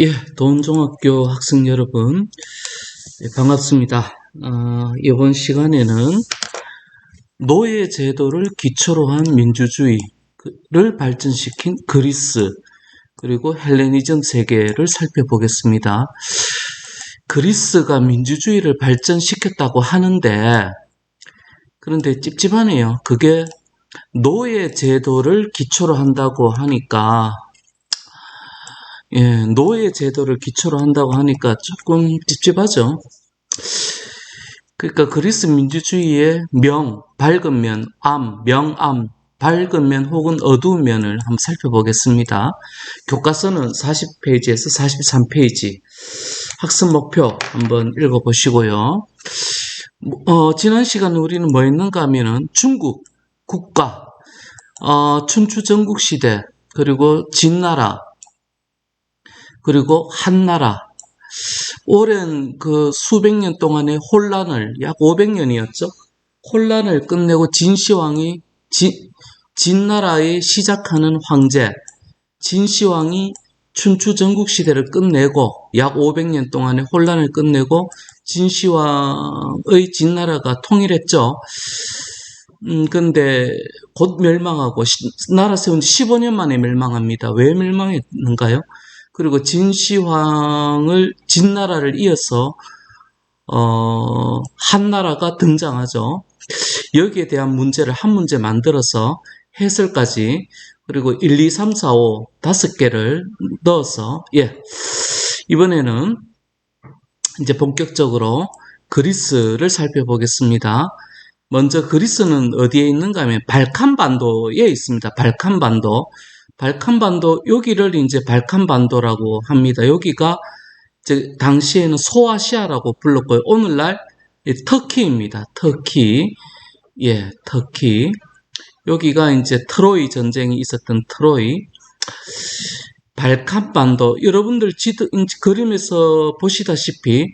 예, 도원중학교 학생 여러분, 예, 반갑습니다. 어, 이번 시간에는 노예 제도를 기초로 한 민주주의를 발전시킨 그리스, 그리고 헬레니즘 세계를 살펴보겠습니다. 그리스가 민주주의를 발전시켰다고 하는데, 그런데 찝찝하네요. 그게 노예 제도를 기초로 한다고 하니까, 예, 노예 제도를 기초로 한다고 하니까 조금 찝찝하죠. 그러니까 그리스 민주주의의 명, 밝은 면, 암, 명암, 밝은 면 혹은 어두운 면을 한번 살펴보겠습니다. 교과서는 40페이지에서 43페이지. 학습 목표 한번 읽어보시고요. 어, 지난 시간에 우리는 뭐 했는가 하면은 중국, 국가, 어, 춘추 전국 시대, 그리고 진나라, 그리고 한나라. 오랜 그 수백 년 동안의 혼란을, 약 500년이었죠? 혼란을 끝내고 진시황이, 진, 진나라에 시작하는 황제, 진시황이 춘추 전국 시대를 끝내고, 약 500년 동안의 혼란을 끝내고, 진시황의 진나라가 통일했죠. 음, 근데 곧 멸망하고, 시, 나라 세운 지 15년 만에 멸망합니다. 왜 멸망했는가요? 그리고 진시황을 진나라를 이어서 어, 한나라가 등장하죠. 여기에 대한 문제를 한 문제 만들어서 해설까지 그리고 1, 2, 3, 4, 5 다섯 개를 넣어서 예 이번에는 이제 본격적으로 그리스를 살펴보겠습니다. 먼저 그리스는 어디에 있는가 하면 발칸반도에 있습니다. 발칸반도. 발칸반도 여기를 이제 발칸반도라고 합니다. 여기가 이제 당시에는 소아시아라고 불렀고요. 오늘날 터키입니다. 터키. 예, 터키. 여기가 이제 트로이 전쟁이 있었던 트로이. 발칸반도 여러분들 지도 그림에서 보시다시피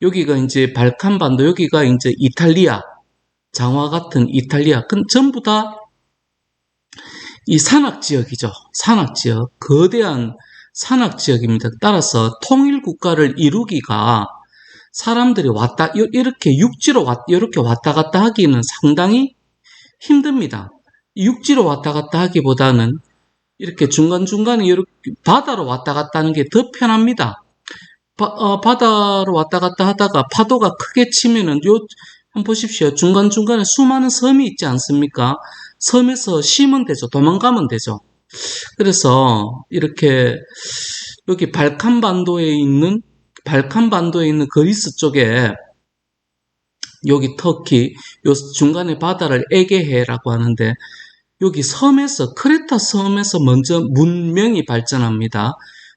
여기가 이제 발칸반도 여기가 이제 이탈리아 장화 같은 이탈리아 그 전부 다 이 산악 지역이죠. 산악 지역. 거대한 산악 지역입니다. 따라서 통일 국가를 이루기가 사람들이 왔다 이렇게 육지로 왔 이렇게 왔다 갔다 하기는 상당히 힘듭니다. 육지로 왔다 갔다 하기보다는 이렇게 중간중간에 이렇게 바다로 왔다 갔다 하는 게 더 편합니다. 바, 어, 바다로 왔다 갔다 하다가 파도가 크게 치면은 요 한번 보십시오. 중간중간에 수많은 섬이 있지 않습니까? 섬에서 쉬면 되죠. 도망가면 되죠. 그래서 이렇게 여기 발칸 반도에 있는 발칸 반도에 있는 그리스 쪽에 여기 터키 요 중간에 바다를 에게해라고 하는데 여기 섬에서 크레타 섬에서 먼저 문명이 발전합니다.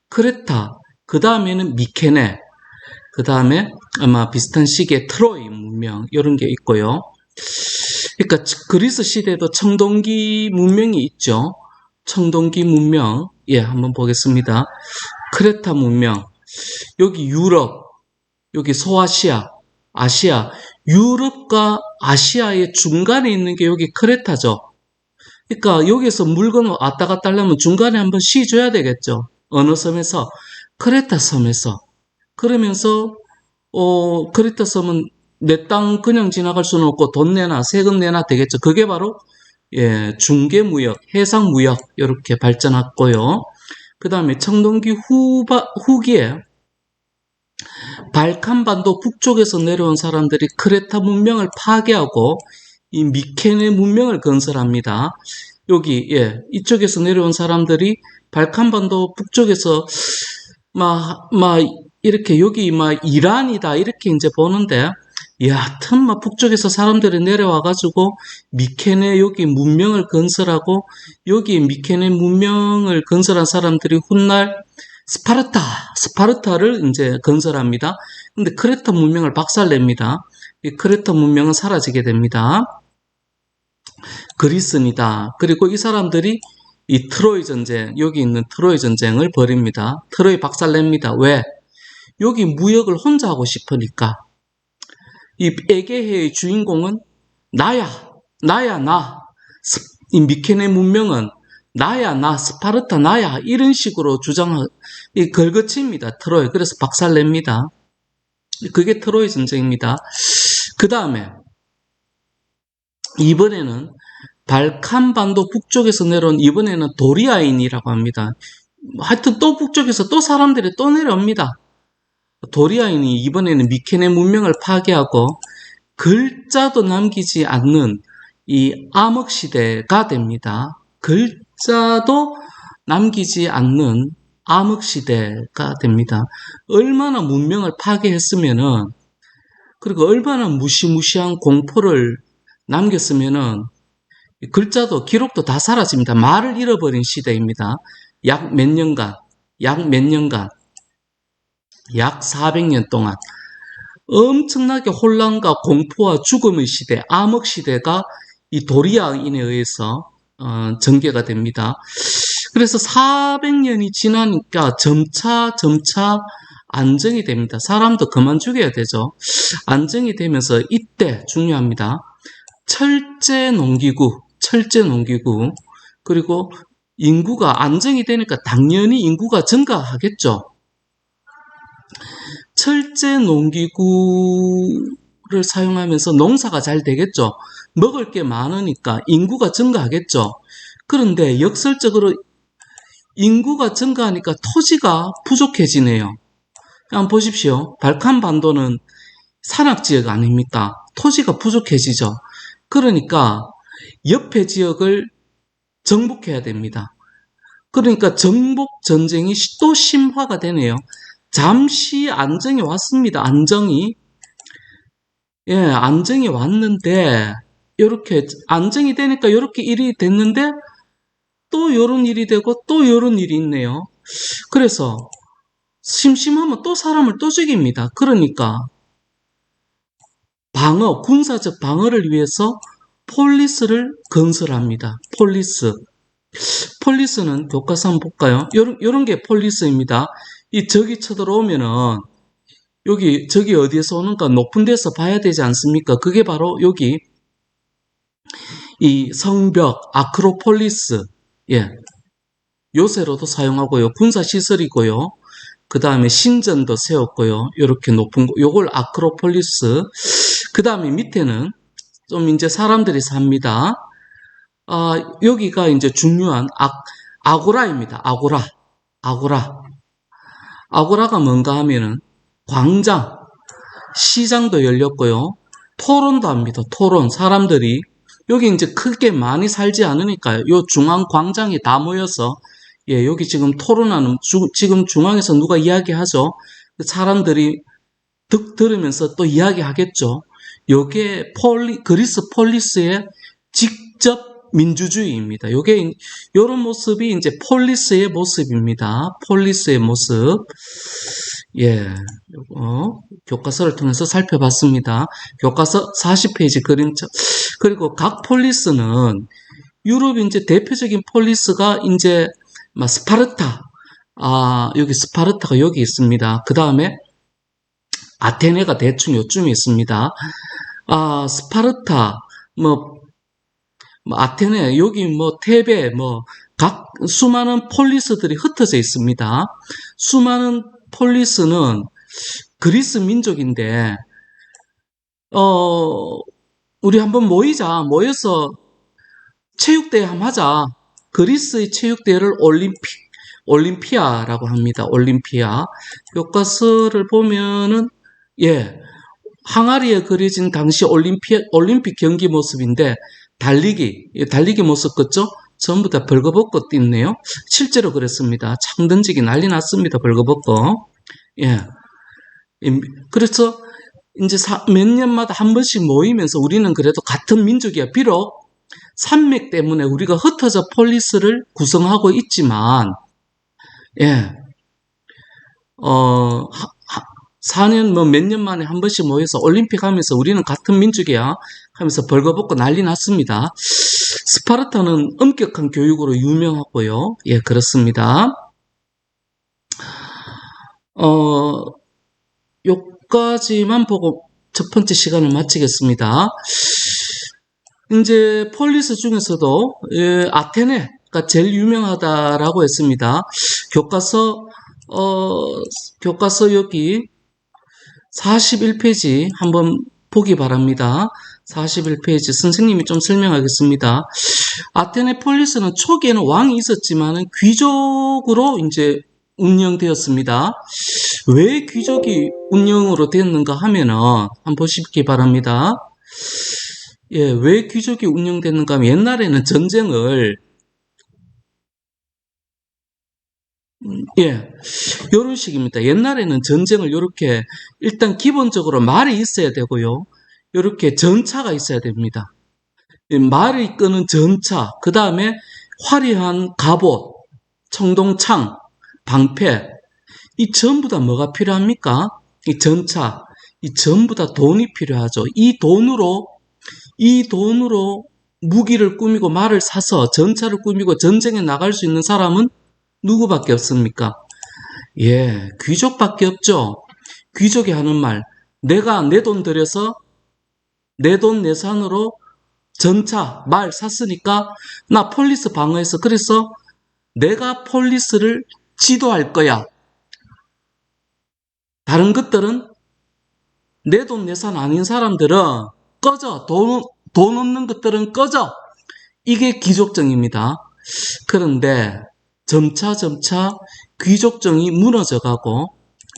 크레타 그 다음에는 미케네 그 다음에 아마 비슷한 시기에 트로이 문명 이런 게 있고요. 그러니까 그리스 시대에도 청동기 문명이 있죠. 청동기 문명 예 한번 보겠습니다. 크레타 문명 여기 유럽 여기 소아시아 아시아 유럽과 아시아의 중간에 있는 게 여기 크레타죠. 그러니까 여기서 물건 왔다 갔다 하려면 중간에 한번 쉬줘야 되겠죠. 어느 섬에서 크레타 섬에서 그러면서 어 크레타 섬은 내 땅 그냥 지나갈 수는 없고 돈 내나 세금 내나 되겠죠. 그게 바로 예, 중개무역, 해상무역 이렇게 발전했고요. 그 다음에 청동기 후바, 후기에 발칸반도 북쪽에서 내려온 사람들이 크레타 문명을 파괴하고 이 미케네 문명을 건설합니다. 여기 예, 이쪽에서 내려온 사람들이 발칸반도 북쪽에서 막, 막 이렇게 여기 막 이란이다 이렇게 이제 보는데 야, 틈마 북쪽에서 사람들이 내려와가지고 미케네 여기 문명을 건설하고 여기 미케네 문명을 건설한 사람들이 훗날 스파르타, 스파르타를 이제 건설합니다. 근데 크레타 문명을 박살냅니다. 이 크레타 문명은 사라지게 됩니다. 그리스입니다. 그리고 이 사람들이 이 트로이 전쟁, 여기 있는 트로이 전쟁을 벌입니다. 트로이 박살냅니다. 왜? 여기 무역을 혼자 하고 싶으니까. 이 에게해의 주인공은 나야, 나야, 나. 이 미케네 문명은 나야, 나, 스파르타, 나야, 이런 식으로 주장하, 이 걸거칩니다. 트로이. 그래서 박살냅니다. 그게 트로이 전쟁입니다. 그 다음에, 이번에는 발칸반도 북쪽에서 내려온 이번에는 도리아인이라고 합니다. 하여튼 또 북쪽에서 또 사람들이 또 내려옵니다. 도리아인이 이번에는 미케네 문명을 파괴하고 글자도 남기지 않는 이 암흑 시대가 됩니다. 글자도 남기지 않는 암흑 시대가 됩니다. 얼마나 문명을 파괴했으면은, 그리고 얼마나 무시무시한 공포를 남겼으면은, 글자도 기록도 다 사라집니다. 말을 잃어버린 시대입니다. 약 몇 년간, 약 몇 년간, 약 400년 동안 엄청나게 혼란과 공포와 죽음의 시대, 암흑 시대가 이 도리아인에 의해서 어, 전개가 됩니다. 그래서 400년이 지나니까 점차 점차 안정이 됩니다. 사람도 그만 죽여야 되죠. 안정이 되면서 이때 중요합니다. 철제 농기구, 철제 농기구, 그리고 인구가 안정이 되니까 당연히 인구가 증가하겠죠. 철제 농기구를 사용하면서 농사가 잘 되겠죠. 먹을 게 많으니까 인구가 증가하겠죠. 그런데 역설적으로 인구가 증가하니까 토지가 부족해지네요. 한번 보십시오. 발칸 반도는 산악지역 아닙니까? 토지가 부족해지죠. 그러니까 옆에 지역을 정복해야 됩니다. 그러니까 정복 전쟁이 또 심화가 되네요. 잠시 안정이 왔습니다. 안정이. 예, 안정이 왔는데, 이렇게, 안정이 되니까 이렇게 일이 됐는데, 또 요런 일이 되고, 또 요런 일이 있네요. 그래서, 심심하면 또 사람을 또 죽입니다. 그러니까, 방어, 군사적 방어를 위해서 폴리스를 건설합니다. 폴리스. 폴리스는 교과서 한번 볼까요? 요런, 요런 게 폴리스입니다. 이 적이 쳐들어오면은 여기 적이 어디에서 오는가 높은 데서 봐야 되지 않습니까? 그게 바로 여기 이 성벽 아크로폴리스 예 요새로도 사용하고요. 군사 시설이고요. 그 다음에 신전도 세웠고요. 이렇게 높은 거 요걸 아크로폴리스. 그 다음에 밑에는 좀 이제 사람들이 삽니다. 아 여기가 이제 중요한 아, 아고라입니다. 아고라. 아고라 아고라가 뭔가 하면은 광장, 시장도 열렸고요. 토론도 합니다. 토론. 사람들이 여기 이제 크게 많이 살지 않으니까요. 요 중앙 광장에 다 모여서 예, 여기 지금 토론하는 주, 지금 중앙에서 누가 이야기하죠. 사람들이 득 들으면서 또 이야기하겠죠. 요게 폴리 그리스 폴리스의 직접 민주주의입니다. 요게 요런 모습이 이제 폴리스의 모습입니다. 폴리스의 모습. 예. 요거 교과서를 통해서 살펴봤습니다. 교과서 40페이지 그림자. 그리고 각 폴리스는 유럽 이제 대표적인 폴리스가 이제 막 스파르타. 아, 여기 스파르타가 여기 있습니다. 그 다음에 아테네가 대충 요쯤에 있습니다. 아, 스파르타, 뭐, 뭐 아테네, 여기 뭐 테베, 뭐 각 수많은 폴리스들이 흩어져 있습니다. 수많은 폴리스는 그리스 민족인데, 어, 우리 한번 모이자, 모여서 체육대회 한번 하자. 그리스의 체육대회를 올림픽, 올림피아라고 합니다. 올림피아. 교과서를 보면은, 예, 항아리에 그려진 당시 올림피, 올림픽 경기 모습인데, 달리기, 달리기 모습 같죠? 전부 다 벌거벗고 뛰네요. 실제로 그랬습니다. 창 던지기 난리 났습니다. 벌거벗고. 예. 그래서 이제 몇 년마다 한 번씩 모이면서 우리는 그래도 같은 민족이야. 비록 산맥 때문에 우리가 흩어져 폴리스를 구성하고 있지만, 예. 어, 4년 뭐 몇 년 만에 한 번씩 모여서 올림픽 하면서 우리는 같은 민족이야 하면서 벌거벗고 난리 났습니다. 스파르타는 엄격한 교육으로 유명하고요. 예, 그렇습니다. 어, 요까지만 보고 첫 번째 시간을 마치겠습니다. 이제 폴리스 중에서도 예, 아테네, 가 제일 유명하다라고 했습니다. 교과서 어 교과서 여기 41페이지 한번 보기 바랍니다. 41페이지 선생님이 좀 설명하겠습니다. 아테네 폴리스는 초기에는 왕이 있었지만 귀족으로 이제 운영되었습니다. 왜 귀족이 운영으로 됐는가 하면은 한번 보시기 바랍니다. 예, 왜 귀족이 운영됐는가 하면 옛날에는 전쟁을 음, 예, 요런 식입니다. 옛날에는 전쟁을 요렇게 일단 기본적으로 말이 있어야 되고요. 요렇게 전차가 있어야 됩니다. 이 말을 이끄는 전차, 그 다음에 화려한 갑옷, 청동창, 방패, 이 전부 다 뭐가 필요합니까? 이 전차, 이 전부 다 돈이 필요하죠. 이 돈으로, 이 돈으로 무기를 꾸미고 말을 사서 전차를 꾸미고 전쟁에 나갈 수 있는 사람은 누구밖에 없습니까? 예, 귀족밖에 없죠. 귀족이 하는 말, 내가 내 돈 들여서 내 돈 내산으로 전차, 말 샀으니까 나 폴리스 방어해서 그래서 내가 폴리스를 지도할 거야. 다른 것들은 내 돈 내산 아닌 사람들은 꺼져. 돈, 돈 없는 것들은 꺼져. 이게 귀족정입니다. 그런데 점차 점차 귀족정이 무너져가고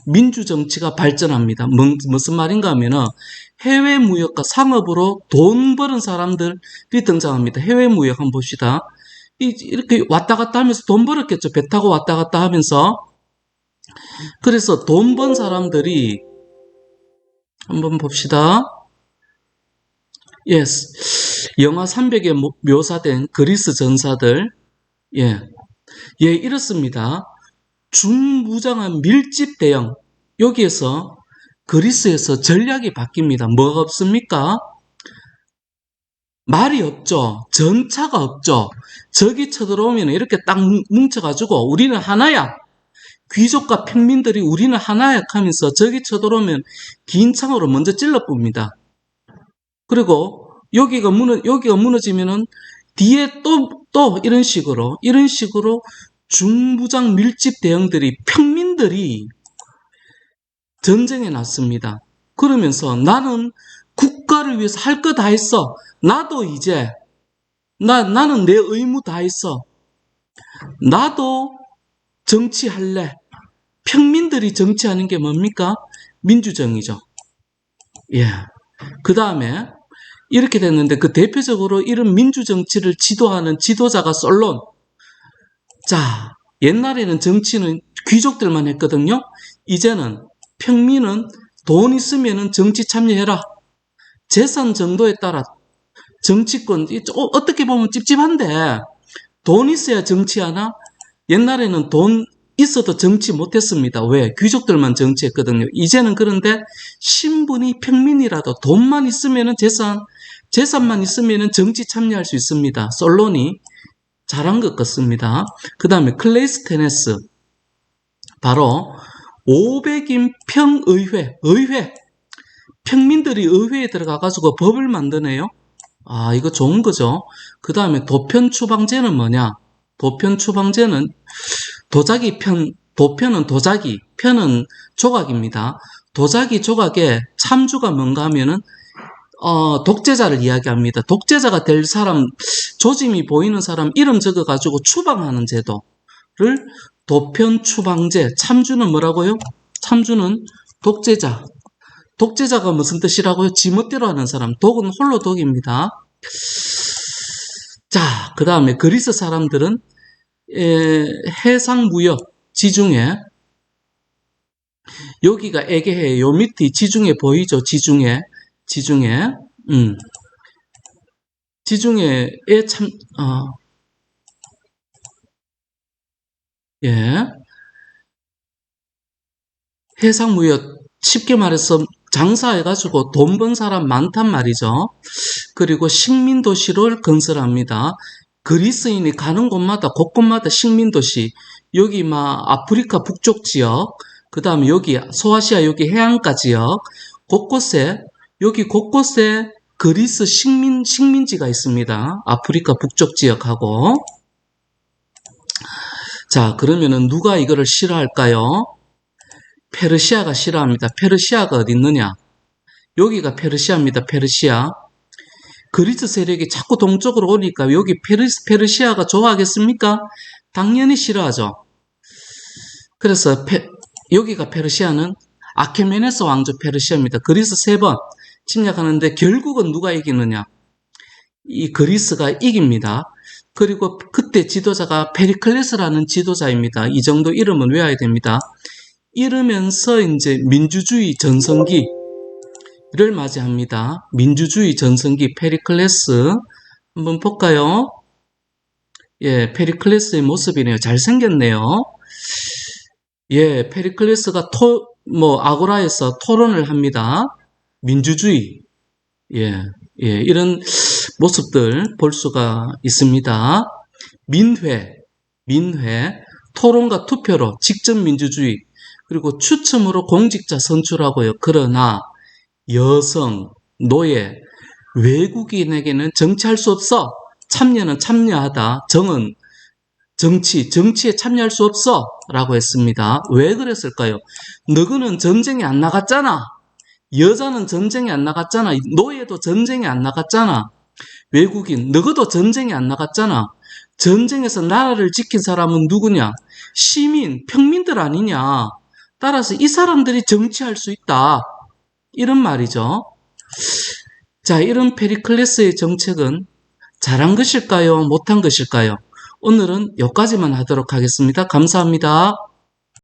민주정치가 발전합니다. 뭐, 무슨 말인가 하면은 해외 무역과 상업으로 돈 버는 사람들이 등장합니다. 해외 무역 한번 봅시다. 이- 이렇게 왔다 갔다 하면서 돈 벌었겠죠. 배 타고 왔다 갔다 하면서. 그래서 돈 번 사람들이 한번 봅시다. 예스. 영화 300에 묘사된 그리스 전사들. 예. 예, 이렇습니다. 중무장한 밀집 대형. 여기에서 그리스에서 전략이 바뀝니다. 뭐가 없습니까? 말이 없죠. 전차가 없죠. 적이 쳐들어오면 이렇게 딱 뭉- 뭉쳐가지고 우리는 하나야. 귀족과 평민들이 우리는 하나야 하면서 적이 쳐들어오면 긴 창으로 먼저 찔러봅니다. 그리고 여기가 무너 여기가 무너지면은 뒤에 또 또 이런 식으로 이런 식으로 중부장 밀집 대형들이 평민들이 전쟁에 났습니다. 그러면서 나는 국가를 위해서 할 거 다 했어. 나도 이제 나 나는 내 의무 다 했어. 나도 정치할래. 평민들이 정치하는 게 뭡니까? 민주정이죠. 예. 그 다음에 이렇게 됐는데 그 대표적으로 이런 민주정치를 지도하는 지도자가 솔론. 자, 옛날에는 정치는 귀족들만 했거든요. 이제는 평민은 돈 있으면은 정치 참여해라. 재산 정도에 따라 정치권, 이 어, 어떻게 보면 찝찝한데 돈 있어야 정치하나? 옛날에는 돈 있어도 정치 못했습니다. 왜? 귀족들만 정치했거든요. 이제는 그런데 신분이 평민이라도 돈만 있으면은 재산, 재산만 있으면은 정치 참여할 수 있습니다. 솔론이 잘한 것 같습니다. 그 다음에 클레이스테네스. 바로 500인 평의회, 의회. 평민들이 의회에 들어가가지고 법을 만드네요. 아, 이거 좋은 거죠. 그 다음에 도편 추방제는 뭐냐? 도편 추방제는 도자기 편, 도편은 도자기, 편은 조각입니다. 도자기 조각에 참주가 뭔가 하면은, 어, 독재자를 이야기합니다. 독재자가 될 사람, 조짐이 보이는 사람 이름 적어가지고 추방하는 제도를 도편 추방제, 참주는 뭐라고요? 참주는 독재자. 독재자가 무슨 뜻이라고요? 지멋대로 하는 사람. 독은 홀로 독입니다. 자, 그 다음에 그리스 사람들은 에, 해상무역 지중해 여기가 에게해 요 밑이 지중해 보이죠? 지중해 지중해 음. 지중해에 참 어. 예. 해상무역 쉽게 말해서 장사해가지고 돈 번 사람 많단 말이죠. 그리고 식민도시를 건설합니다. 그리스인이 가는 곳마다 곳곳마다 식민도시 여기 막 아프리카 북쪽 지역 그 다음에 여기 소아시아 여기 해안가 지역 곳곳에 여기 곳곳에 그리스 식민 식민지가 있습니다. 아프리카 북쪽 지역하고 자, 그러면은 누가 이거를 싫어할까요? 페르시아가 싫어합니다. 페르시아가 어디 있느냐? 여기가 페르시아입니다. 페르시아. 그리스 세력이 자꾸 동쪽으로 오니까 여기 페르, 페르시아가 좋아하겠습니까? 당연히 싫어하죠. 그래서 페- 여기가 페르시아는 아케메네스 왕조 페르시아입니다. 그리스 세 번 침략하는데 결국은 누가 이기느냐? 이 그리스가 이깁니다. 그리고 그때 지도자가 페리클레스라는 지도자입니다. 이 정도 이름은 외워야 됩니다. 이러면서 이제 민주주의 전성기를 맞이합니다. 민주주의 전성기 페리클레스 한번 볼까요? 예, 페리클레스의 모습이네요. 잘생겼네요. 예, 페리클레스가 토, 뭐, 아고라에서 토론을 합니다. 민주주의. 예, 예, 이런 모습들 볼 수가 있습니다. 민회, 민회, 토론과 투표로 직접 민주주의, 그리고 추첨으로 공직자 선출하고요. 그러나 여성, 노예, 외국인에게는 정치할 수 없어. 참여는 참여하다. 정은 정치, 정치에 참여할 수 없어. 라고 했습니다. 왜 그랬을까요? 너그는 전쟁에 안 나갔잖아. 여자는 전쟁에 안 나갔잖아. 노예도 전쟁에 안 나갔잖아. 외국인, 너희도 전쟁에 안 나갔잖아. 전쟁에서 나라를 지킨 사람은 누구냐? 시민, 평민들 아니냐? 따라서 이 사람들이 정치할 수 있다. 이런 말이죠. 자, 이런 페리클레스의 정책은 잘한 것일까요? 못한 것일까요? 오늘은 여기까지만 하도록 하겠습니다. 감사합니다.